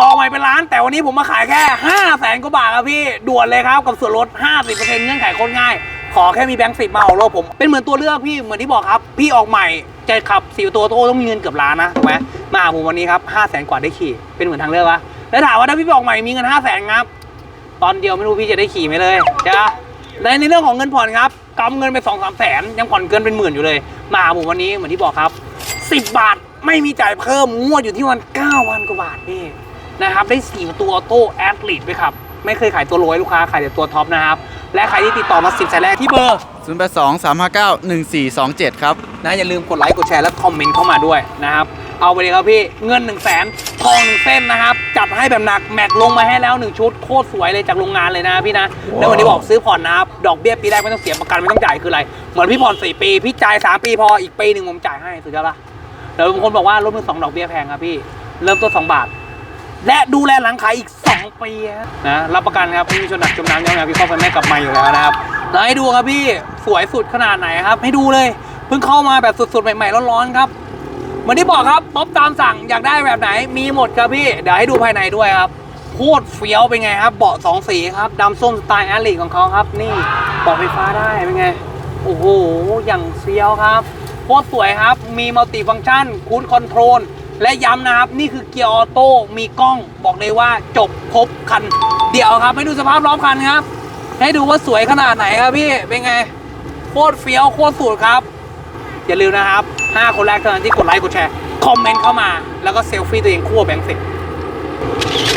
ออกใหม่เป็นล้าน แต่วันนี้ผมมาขายแค่ 5 0 0แสนกว่าบาทครับพี่ ด่วนเลยครับ กับส่วนลด 50%เงื่อนไขโคตรง่าย ขอแค่มีแบงค์สิบมาออกรถผม เป็นเหมือนตัวเลือกพี่ เหมือนที่บอกครับ พี่ออกใหม่จะขับสี่ตัวโตต้องมีเงินเกือบล้านนะถูกไหมมาหาผมวันนี้ครับ5 0 0แสนกว่าได้ขี่ เป็นเหมือนทางเลือกวะแล้วถามว่าถ้าพี่ไปออกใหม่มีเงิน5 0 0แสนครับ ตอนเดียวไม่รู้พี่จะได้ขี่ไหมเลยจ้ะในในเรื่องของเงินผ่อนครับกำเงินไปสองสามแสนยังผ่อนเกินเป็นหมื่นอยู่เลย มาหาผมวันนี้เหมือนที่บอกครับ10บาทไม่มีจ่ายเพิ่มงวดอยู่ที่วัน9วันกว่าบาทนี่ นะครับ ได้สี่ตัวออโต้แอดลีดไปครับ ไม่เคยขายตัวโรยลูกค้า ขายแต่ตัวท็อปนะครับ และใครที่ติดต่อมา10สายแรกที่เบอร์ 0 8 2 3 5 9 1 4 2 7 ครับ นะอย่าลืมกดไลค์กดแชร์และคอมเมนต์เข้ามาด้วยนะครับ เอาไปเลยครับพี่เงิน1นึ่งแสนทองหนึ่งเส้นนะครับ จัดให้แบบหนักแม็กลงมาให้แล้ว 1 ชุดโคตรสวยเลยจากโรงงานเลยนะพี่นะ แล้ววันนี้บอกซื้อผ่อนนะครับดอกเบี้ยปีแรกไม่ต้องเสียประกันไม่ต้องจ่ายคืออะไรเหมือนพี่ผ่อน4ปีพี่จ่าย3ปีพออีกปีหนึ่งผมจ่ายให้สุดยอดปะแล้วบางคนบอกว่ารถมือสองดอกเบี้ยแพงครับพี่เริ่มต้น2บาท และดูแลหลังขายอีก 2 ปีนะรับประกันครับไม่มีชนหนักจมน้ำย้อมยาพี่เข้าไฟแม่กลับมาอยู่แล้วนะครับแล้วให้ดูครับพี่สวยสุดขนาดไหนครับ ให้ดูเลยเพิ่งเข้ามาแบบสุดๆ ใหม่ๆร้อนๆครับเหมือนที่บอกครับป๊อปตามสั่งอยากได้แบบไหนมีหมดครับพี่เดี๋ยวให้ดูภายในด้วยครับโคตรเฟี้ยวเป็นไงครับเบาะสองสีครับดำส้มสไตล์แอลลีของเขาครับ นี่เบาะไฟฟ้าได้เป็นไงโอ้โหอย่างเฟี้ยวครับโคตรสวยครับมีมัลติฟังก์ชันคูดคอนโทรล และย้ำนะครับ นี่คือเกียร์ออโต้มีกล้องบอกเลยว่าจบครบคัน เดี๋ยวครับให้ดูสภาพรอบคันครับ ให้ดูว่าสวยขนาดไหนครับพี่เป็นไง โคตรเฟี้ยวโคตรสุดครับ อย่าลืมนะครับ 5 คนแรกเท่านั้นที่กดไลค์กดแชร์คอมเมนต์เข้ามาแล้วก็เซลฟี่ตัวเองคู่แบงค์สิ